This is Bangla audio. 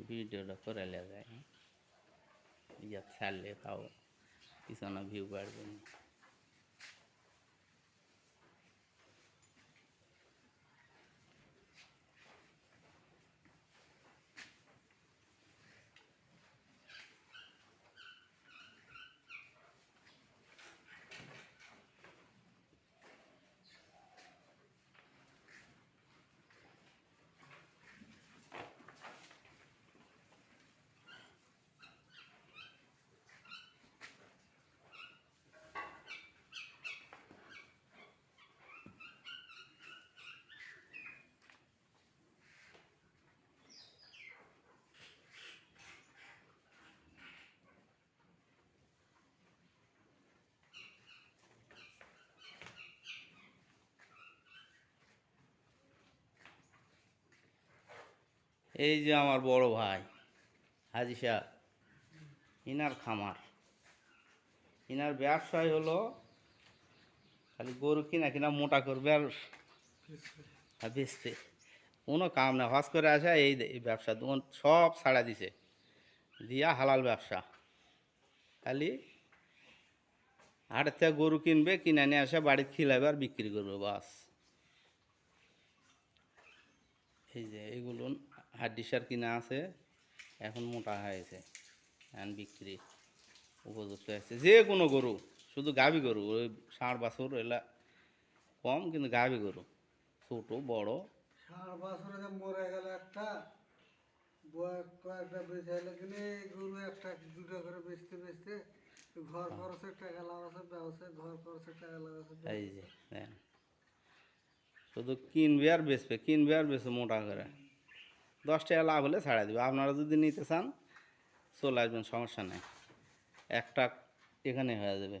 ভিডিওটা করে যায় ইয়া ছাড়লে তাও কিছু না ভিউ বাড়বে না এই যে আমার বড় ভাই, হাজি সাহেব ইনার খামার। ইনার ব্যবসায় হলো খালি গরু কিনা কিনা মোটা করবে আর বেচতে। কোনো কাম না হস করে আসা, এই ব্যবসা সব ছাড়া দিছে। দিয়া হালাল ব্যবসা। খালি হাটের থেকে গরু কিনবে, কিনে নিয়ে আসে, বাড়িতে খিলাবে আর বিক্রি করবে, বাস। এই যে এগুলো হাড্ডিসার কিনা আছে এখন মোটা হয়েছে এখন বিক্রি উপযুক্ত হয়েছে। যে কোনো গরু শুধু গাভী গরু ওই ষাঁড় বাছুর এলা কম কিন্তু গাভী গরু ছোটো বড়। ষাট বছরে মরে গেল একটা কয়েকটা বেঁচে এলে কিনে গরু একটা দুটো করে বেচতে বেচতে ঘর খরচের টাকা লাগাচ্ছে ব্যবসা ঘর খরচের টাকা লাগাচ্ছে এই যে শুধু কিনবে আর বেচবে কিনবে আর বেচবে মোটা করে। দশ টাকা লাভ হলে ছাড়া দেবে। আপনারা যদি নিতে চান, চলে আসবেন, সমস্যা নেই। একটা এখানে হয়ে যাবে।